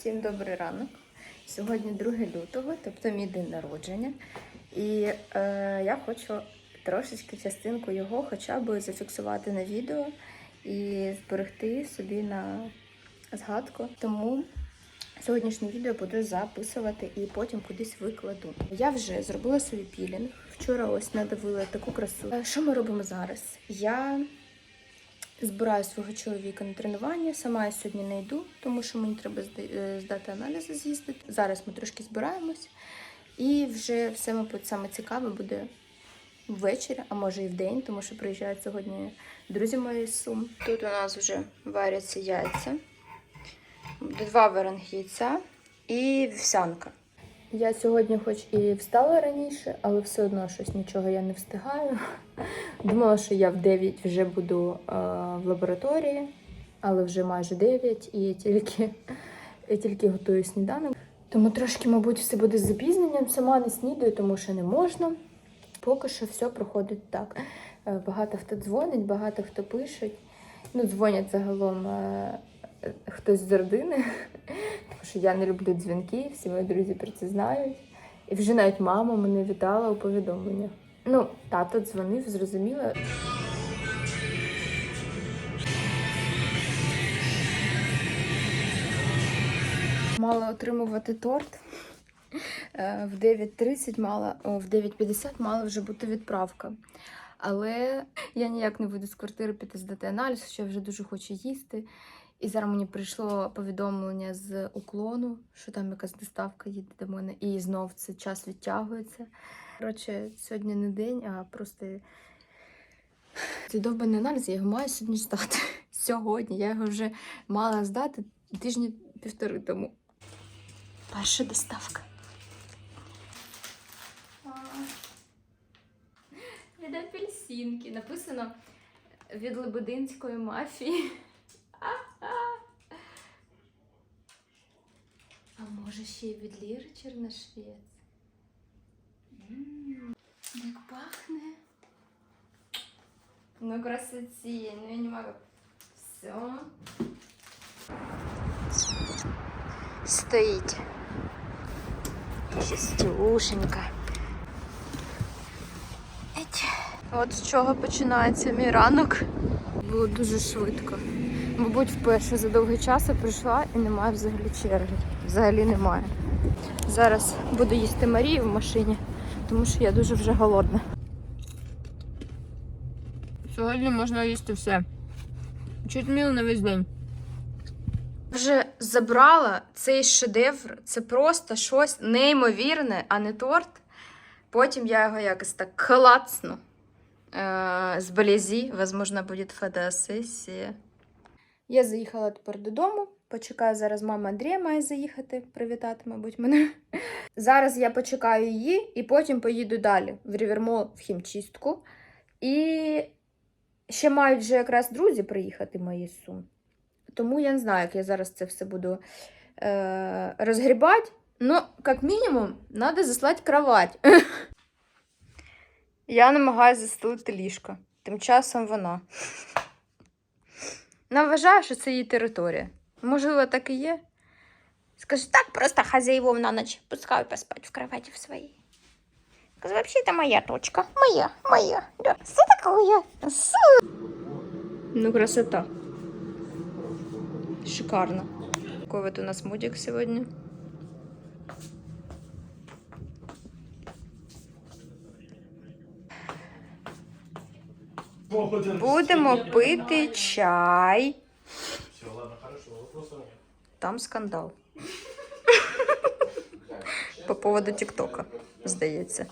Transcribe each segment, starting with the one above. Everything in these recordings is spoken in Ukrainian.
Всім добрий ранок. Сьогодні 2 лютого, тобто мій день народження. І е, я хочу трошечки частинку його хоча б зафіксувати на відео і зберегти собі на згадку. Тому сьогоднішнє відео буду записувати і потім кудись викладу. Я вже зробила собі пілінг. Вчора ось надавила таку красу. Е, Що ми робимо зараз? Я збираю свого чоловіка на тренування. Сама я сьогодні не йду, тому що мені треба е, здати аналізи, з'їздити. Зараз ми трошки збираємось, і вже все, мабуть, саме цікаве буде ввечері, а може і в день, тому що приїжджають сьогодні друзі мої з Сум. Тут у нас вже варяться яйця, два варених яйця і вівсянка. Я сьогодні, хоч і встала раніше, але все одно щось нічого я не встигаю. Думала, що я в 9 вже буду е, в лабораторії, але вже майже 9 і я тільки, я тільки готую сніданок. Тому трошки, мабуть, все буде з запізненням. Сама не снідаю, тому що не можна. Поки що все проходить так. Е, Багато хто дзвонить, багато хто пишуть. Ну, дзвонять загалом е, хтось з родини, тому що я не люблю дзвінки, всі мої друзі про це знають. І вже навіть мама мене вітала у повідомленнях. Ну, тато дзвонив, зрозуміло. Мала отримувати торт. Е, В 9.30 мала, о, в 9.50 мала вже бути відправка. Але я ніяк не вийду з квартири піти здати аналіз, що я вже дуже хочу їсти. І зараз мені прийшло повідомлення з уклону, що там якась доставка їде до мене, і знов це час відтягується. Коротше, сьогодні не день, а просто цей довбаний аналіз, я його маю сьогодні здати. Сьогодні. Я його вже мала здати тижні півтори тому. Перша доставка. Від апельсинки. Написано від Лебединської мафії. А може ще й від Ліри Черношвець? М, Як пахне. Ну, красоті, ну я не могу. Все. Стоїть. Чистюшенька. Еть. От з чого починається мій ранок. Було дуже швидко. Мабуть, вперше за довгий час я прийшла і немає взагалі черги. Взагалі немає. Зараз буду їсти Марію в машині, тому що я дуже вже голодна. Сьогодні можна їсти все. Чуть міл на весь день. Вже забрала цей шедевр. Це просто щось неймовірне, а не торт. Потім я його якось так клацну. Е, з Балязі, возможно, буде фотосесія. Я заїхала тепер додому. Почекаю зараз мама Андрія має заїхати, привітати, мабуть, мене. Зараз я почекаю її і потім поїду далі в Рівермол в хімчистку. І ще мають вже якраз друзі приїхати мої з Сум. Тому я не знаю, як я зараз це все буду е, розгрібати. Ну, як мінімум, треба заслати кровать. Я намагаюся застелити ліжко. Тим часом вона. Вона вважає, що це її територія. Можливо, так і є. Скажи, так просто хазяївов на ночь, пускаю поспати в кроваті в своїй. Скажи, взагалі, це моя точка. Моя, моя. Да. Все таке? Все. Ну, красота. Шикарно. Какой вот у нас мудик сегодня. Будемо пити чай. Все, ладно, хорошо, вопросов нет. Там скандал. По поводу ТикТока, здається.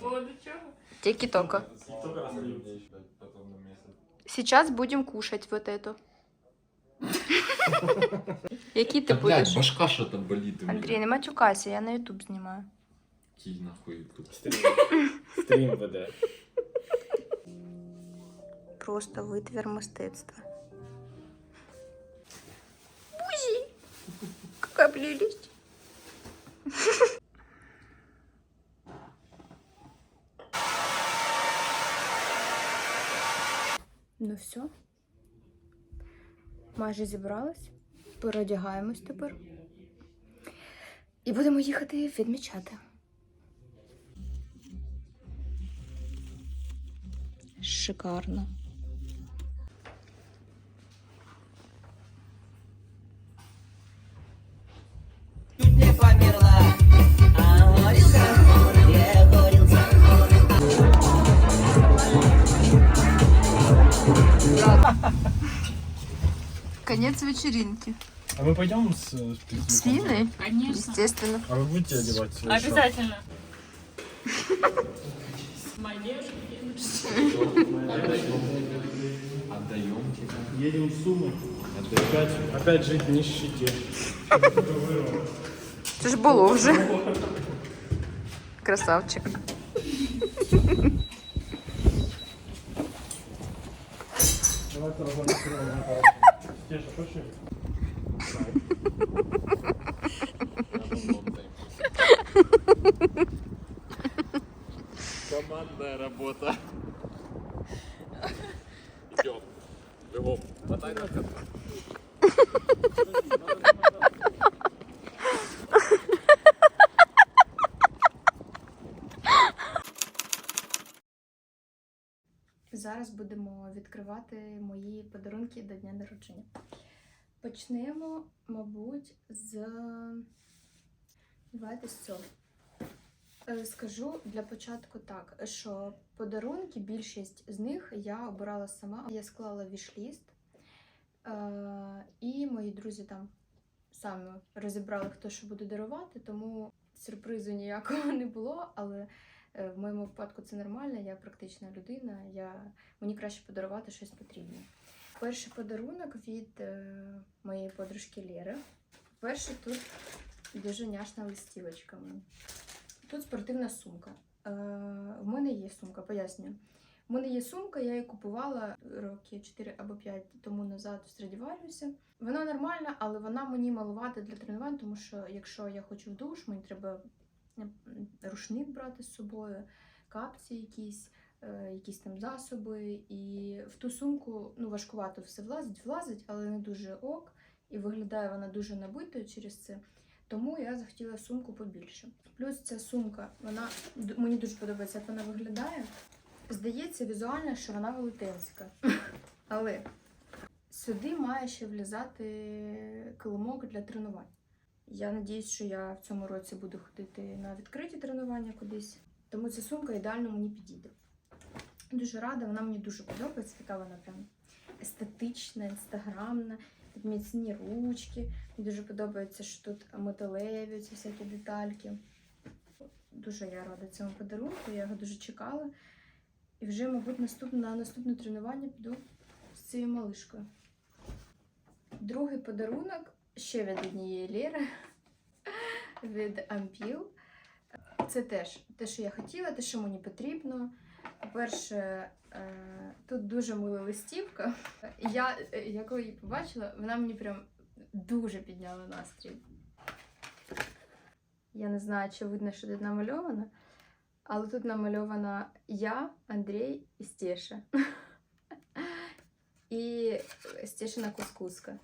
Поводу чого? Расстаю. Сейчас будем кушать вот это. Який ти будеш? башка что-то болит у. Андрій, не матюкайся, я на Ютуб знімаю. Какие нахуй тут. Стрим. Стрим веде. Просто витвір мистецтва. Бузі! Какая прелесть! Ну все. Майже зібралась. Переодягаємось тепер. І будемо їхати відмічати. Шикарно. Конец вечеринки. А мы пойдем с, с С Линой? Конечно. Естественно. А вы будете одевать свой? Обязательно. Отдаем тебя. Едем в Сумы. Опять, опять жить в нищете. Це ж було вже. Красавчик. Давай Стеша. Командная работа. Народження. Почнемо, мабуть, з. Давайте з цього. Е, Скажу для початку так, що подарунки, більшість з них я обирала сама. Я склала вішліст, е, і мої друзі там самі розібрали, хто що буде дарувати, тому сюрпризу ніякого не було. Але е, в моєму випадку це нормально, я практична людина, я... мені краще подарувати щось потрібне. Перший подарунок від е, моєї подружки Лєри. Перше тут дуже няшна листівочка. Тут спортивна сумка. Е, в мене є сумка, пояснюю. У мене є сумка, я її купувала роки 4 або 5 тому назад в Страдіваріусі. Вона нормальна, але вона мені малувата для тренувань, тому що якщо я хочу в душ, мені треба рушник брати з собою, капці якісь, якісь там засоби. І в ту сумку ну, важкувато все влазить, влазить, але не дуже ок. І виглядає вона дуже набитою через це. Тому я захотіла сумку побільше. Плюс ця сумка, вона мені дуже подобається, як вона виглядає. Здається, візуально, що вона велетенська. Але сюди має ще влізати килимок для тренувань. Я надіюсь, що я в цьому році буду ходити на відкриті тренування кудись. Тому ця сумка ідеально мені підійде. Дуже рада, вона мені дуже подобається. Така вона прям естетична, інстаграмна, міцні ручки. Мені дуже подобається, що тут металеві ці всякі детальки. Дуже я рада цьому подарунку, я його дуже чекала. І вже, мабуть, наступне, на наступне тренування піду з цією малишкою. Другий подарунок ще від однієї Лєри від Ампіл. Це теж те, що я хотіла, те, що мені потрібно. По-перше, е, тут дуже мила листівка. Я, е, я коли її побачила, вона мені прям дуже підняла настрій. Я не знаю, чи видно, що тут намальовано, але тут намальована я, Андрій і Стеша. І Стешина кускуска.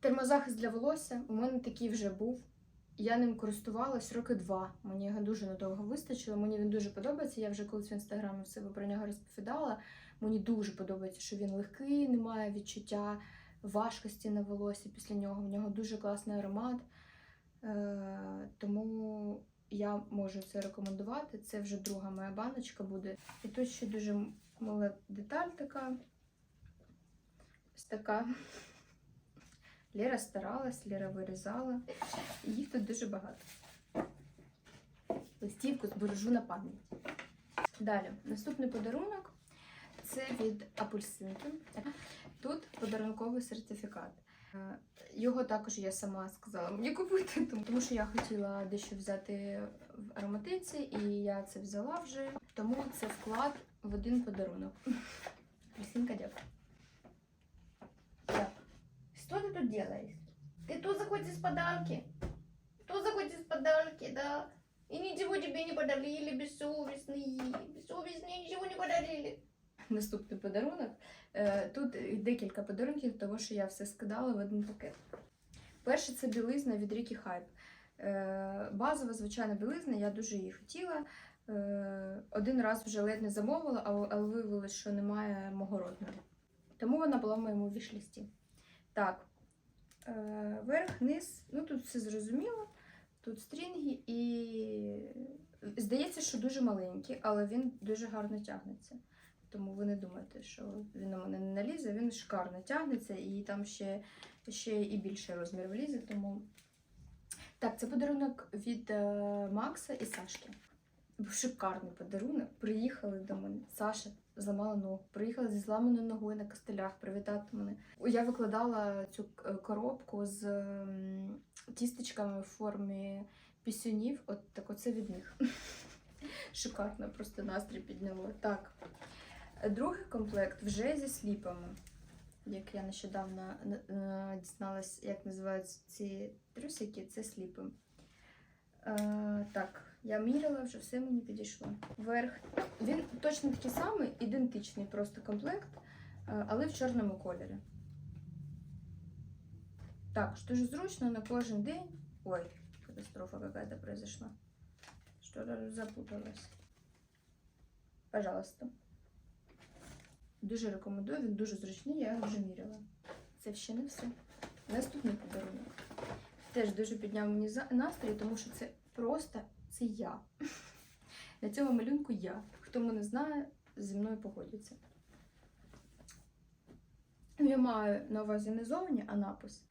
Термозахист для волосся у мене такий вже був. Я ним користувалась роки два. Мені його дуже надовго вистачило. Мені він дуже подобається. Я вже колись в інстаграмі в себе про нього розповідала. Мені дуже подобається, що він легкий, немає відчуття важкості на волосі після нього. В нього дуже класний аромат. Е, тому я можу це рекомендувати. Це вже друга моя баночка буде. І тут ще дуже мила деталь така. Ось така. Лера старалась, Лера вирізала. І їх тут дуже багато. Листівку збережу на пам'ять. Далі, наступний подарунок це від апельсинки. Тут подарунковий сертифікат. Е, Його також я сама сказала мені купити, тому що я хотіла дещо взяти в ароматиці, і я це взяла вже. Тому це вклад в один подарунок. Апельсинка, дякую. Так. Что ты тут делаешь? Ты тут заходишь из подарки? Тут заходишь из подарки, да? И ничего тебе не подарили, бессовестные. Бессовестные ничего не подарили. наступний подарунок. Е, Тут декілька подарунків, тому що я все скидала в один пакет. Перше це білизна від Рікі Хайп. Е, Базова, звичайна білизна, я дуже її хотіла. Е, Один раз вже ледь не замовила, але- але виявилось, що немає мого розміру. Тому вона була в моєму вішлісті. Так, е, верх, низ, ну тут все зрозуміло. Тут стрінги і здається, що дуже маленький, але він дуже гарно тягнеться. Тому ви не думайте, що він на мене не налізе, він шикарно тягнеться і там ще, ще і більший розмір влізе. Тому так, це подарунок від е, Макса і Сашки. Шикарний подарунок. Приїхали до мене. Саша зламала ногу. Приїхала зі зламаною ногою на костелях привітати мене. Я викладала цю е, коробку з тістечками в формі пісюнів. От так оце від них. Шикарно, просто настрій підняло. Так. Другий комплект вже зі сліпами. Як я нещодавно е, дізналась, як називаються ці трусики, це сліпи. Е, так, я міряла, вже все мені підійшло. Верх. Він точно такий самий, ідентичний просто комплект, е, але в чорному кольорі. Також дуже зручно на кожен день. Ой, катастрофа какая-то произошла. Что-то запуталась. Пожалуйста. Дуже рекомендую, він дуже зручний, я його вже міряла. Це ще не все. Наступний подарунок. Теж дуже підняв мені настрій, тому що це просто це я. На цьому малюнку я. Хто мене знає, зі мною погодиться. Ну, Я маю на увазі не зовні, а напис.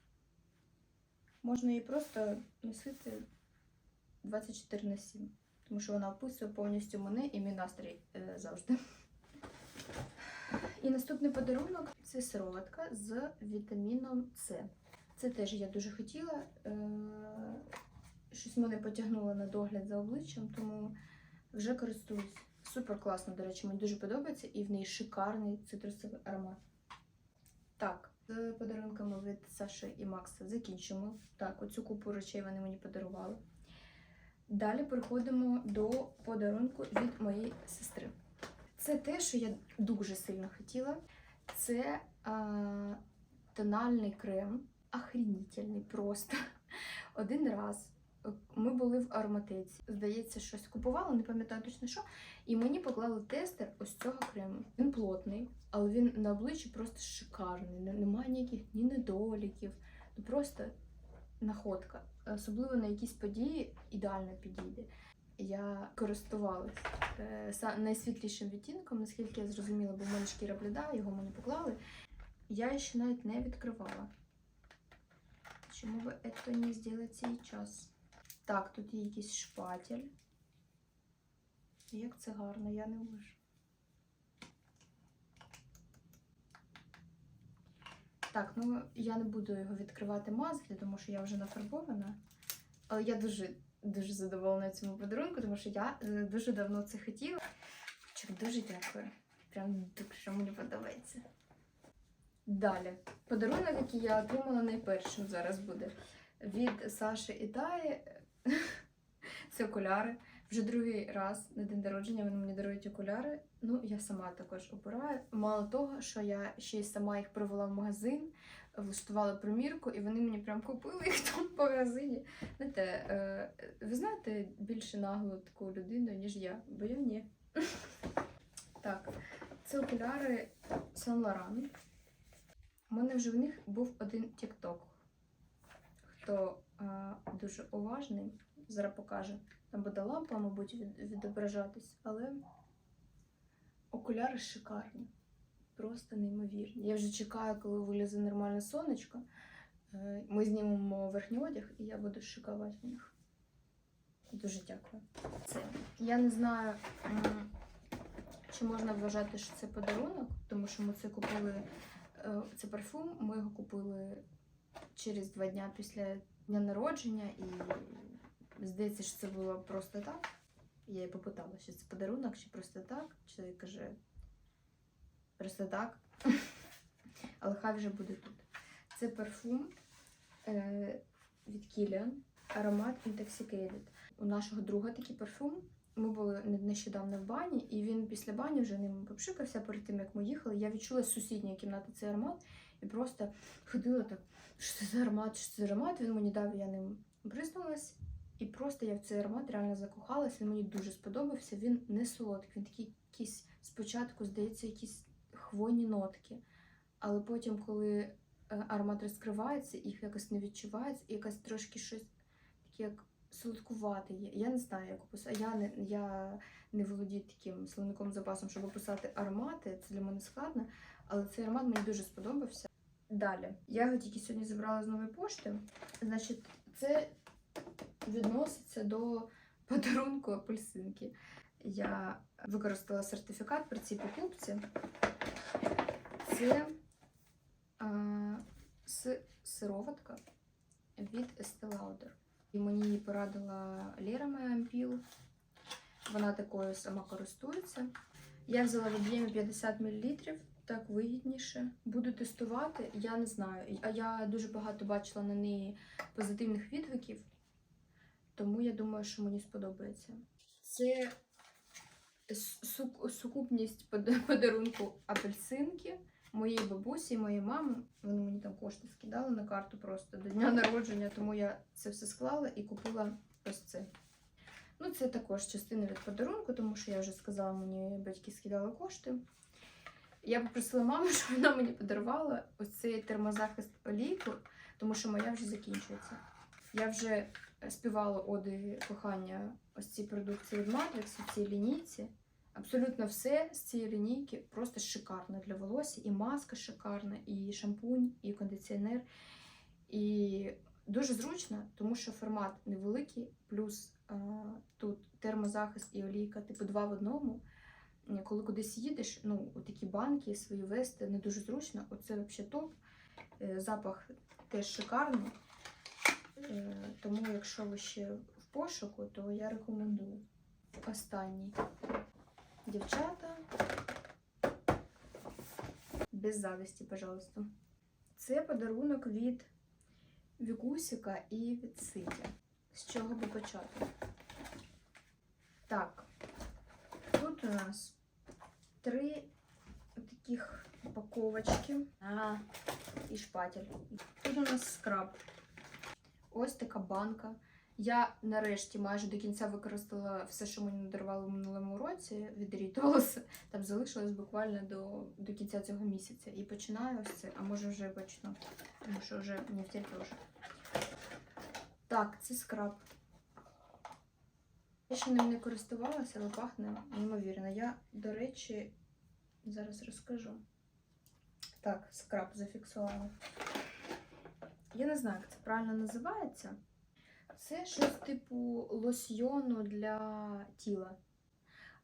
Можна її просто носити 24 на 7, тому що вона описує повністю мене і мій настрій е, завжди. І наступний подарунок це сироватка з вітаміном С. Це теж я дуже хотіла. Е, Щось мене потягнуло на догляд за обличчям, тому вже користуюсь. Супер класно, до речі, мені дуже подобається, і в неї шикарний цитрусовий аромат. Так, з подарунками від Саші і Макса закінчимо. Так, оцю купу речей вони мені подарували. Далі переходимо до подарунку від моєї сестри. Це те, що я дуже сильно хотіла. Це а, тональний крем, охренітельний просто. Один раз е, ми були в ароматеці. Здається, щось купували, не пам'ятаю точно що. І мені поклали тестер ось цього крему. Він плотний, але він на обличчі просто шикарний. Немає ніяких ні недоліків. Ну просто находка. Особливо на якісь події ідеально підійде. Я користувалась е, найсвітлішим відтінком, наскільки я зрозуміла, бо в мене шкіра бліда, його мені поклали. Я ще навіть не відкривала. Чому би це не зробити сейчас? Так, тут є якийсь шпатель. Як це гарно, я не можу. Так, ну я не буду його відкривати мазлі, тому що я вже нафарбована. Але я дуже дуже задоволена цьому подарунку, тому що я е, дуже давно це хотіла. Дуже дякую. Прям дуже мені подобається. Далі. Подарунок, який я отримала найпершим зараз буде від Саші і Таї. Це окуляри. Вже другий раз на день народження вони мені дарують окуляри. Ну, я сама також обираю. Мало того, що я ще й сама їх привела в магазин, влаштувала примірку, і вони мені прям купили їх там в магазині. Знаєте, е, ви знаєте більше наглу таку людину, ніж я, бо я ні. Так, це окуляри Saint Laurent. У мене вже в них був один TikTok. Хто е, дуже уважний, зараз покаже. Там буде лампа, мабуть, від, відображатись, але окуляри шикарні. Просто неймовірні. Я вже чекаю, коли вилізе нормальне сонечко. Е, Ми знімемо верхній одяг, і я буду шикувати в них. Дуже дякую. Це я не знаю, чи можна вважати, що це подарунок, тому що ми це купили. Е, Це парфум. Ми його купили через два дня після дня народження, і здається, що це було просто так. Я її попитала, чи це подарунок, чи просто так. Чи каже, просто так. Але хай вже буде тут. Це парфум е, від Kilian, аромат Intoxicated. У нашого друга такий парфум. Ми були нещодавно в бані, і він після бані вже ним попшикався перед тим, як ми їхали. Я відчула з сусідньої кімнати цей аромат і просто ходила так, що це за аромат, що це за аромат. Він мені дав, я ним бризнулась. І просто я в цей аромат реально закохалась. Він мені дуже сподобався. Він не солодкий, він такий якийсь спочатку, здається, якісь хвойні нотки. Але потім, коли е, аромат розкривається, їх якось не відчувається, і якась трошки щось таке, як солодкувати є. Я не знаю, як описати. Я не, я не володію таким словником запасом, щоб описати аромати. Це для мене складно, але цей аромат мені дуже сподобався. Далі. Я його тільки сьогодні забрала з нової пошти. Значить, це відноситься до подарунку апельсинки. Я використала сертифікат при цій покупці. Це а, сироватка від Estee Lauder. Мені її порадила Лера моя Ампіл. Вона такою сама користується. Я взяла в об'ємі 50 мл, так вигідніше. Буду тестувати, я не знаю. А я дуже багато бачила на неї позитивних відгуків, тому я думаю, що мені сподобається. Це сукупність подарунку апельсинки моєї бабусі моєї мами. Вони мені там кошти скидали на карту просто до дня народження, тому я це все склала і купила ось це. Ну, це також частина від подарунку, тому що я вже сказала, мені батьки скидали кошти. Я попросила маму, щоб вона мені подарувала ось цей термозахист олійку, тому що моя вже закінчується. Я вже співала оди кохання ось цій продукції від Matrix, в цій лінійці. Абсолютно все з цієї лінійки просто шикарно для волосся. І маска шикарна, і шампунь, і кондиціонер. І дуже зручно, тому що формат невеликий, плюс а, тут термозахист і олійка, типу два в одному. Коли кудись їдеш, ну, такі банки свої вести не дуже зручно. Оце взагалі топ. Е, Запах теж шикарний. Е, Тому, якщо ви ще в пошуку, то я рекомендую. Останній. Дівчата. Без зависті, пожалуйста. Це подарунок від Вікусіка і від Ситі. З чого би почати? Так, тут у нас три таких упаковочки. А, і шпатель. Тут у нас скраб. Ось така банка. Я нарешті майже до кінця використала все, що мені надарували в минулому році від Рітолос. Там залишилось буквально до, до кінця цього місяця. І починаю ось це, а може вже почну, тому що вже не втерпіш. Так, це скраб. Я ще ним не користувалася, але пахне неймовірно. Я, до речі, зараз розкажу. Так, скраб зафіксувала. Я не знаю, як це правильно називається. Це щось типу лосьйону для тіла.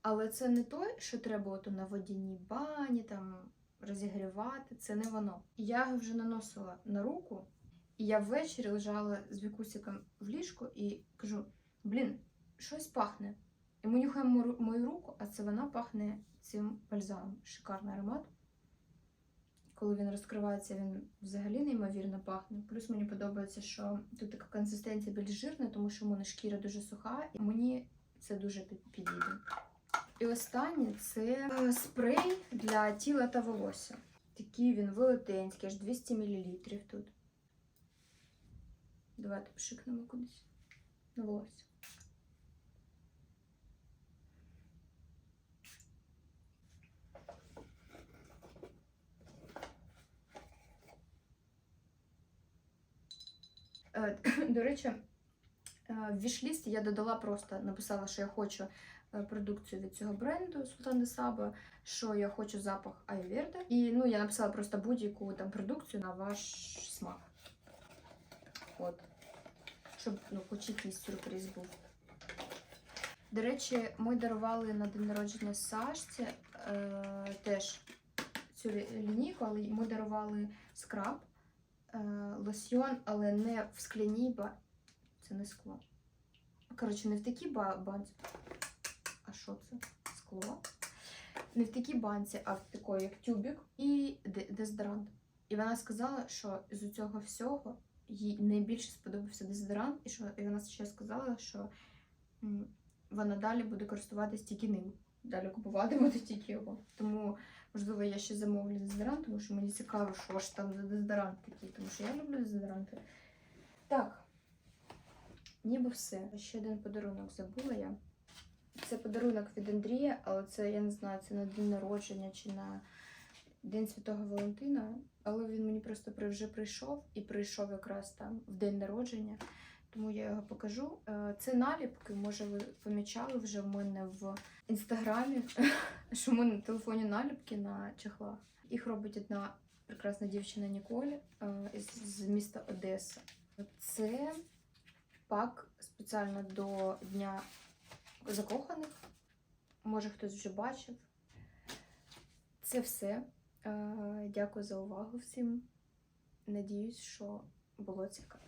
Але це не той, що треба ото на водяній бані там розігрівати. Це не воно. Я його вже наносила на руку, і я ввечері лежала з вікусиком в ліжку і кажу: блін, щось пахне. І ми нюхаємо мою- руку, а це вона пахне цим бальзамом. Шикарний аромат. Коли він розкривається, він взагалі неймовірно пахне. Плюс мені подобається, що тут така консистенція більш жирна, тому що в мене шкіра дуже суха, і мені це дуже підійде. І останнє це е, спрей для тіла та волосся. Такий він велетенський, аж 200 мл тут. Давайте пшикнемо кудись на волосся. До речі, е, в вішліст я додала просто, написала, що я хочу е, продукцію від цього бренду Султан Саба, що я хочу запах Айверда. І ну, я написала просто будь-яку там продукцію на ваш смак. От. Щоб ну, хоч якийсь сюрприз був. До речі, ми дарували на день народження Сашці е, теж цю лі- лінійку, але ми дарували скраб е, лосьйон, але не в скляній ба... Це не скло. Коротше, не в такій ба- банці. А що це? Скло? Не в такій банці, а в такої, як тюбік, і де- дезодорант. І вона сказала, що з цього всього їй найбільше сподобався дезодорант, і що і вона ще сказала, що вона далі буде користуватись тільки ним. Далі купувати буде тільки його. Тому, можливо, я ще замовлю дезодорант, тому що мені цікаво, що ж там за дезодорант такий, тому що я люблю дезодоранти. Так, ніби все. Ще один подарунок забула я. Це подарунок від Андрія, але це я не знаю, це на день народження чи на День Святого Валентина. Але він мені просто вже прийшов і прийшов якраз там в день народження. Тому я його покажу. Е, Це наліпки, може, ви помічали вже в мене в інстаграмі, що мене на телефоні наліпки на чехлах. Їх робить одна прекрасна дівчина Ніколь е, з міста Одеса. Це пак спеціально до Дня закоханих. Може, хтось вже бачив. Це все. Е, Дякую за увагу всім. Надіюсь, що було цікаво.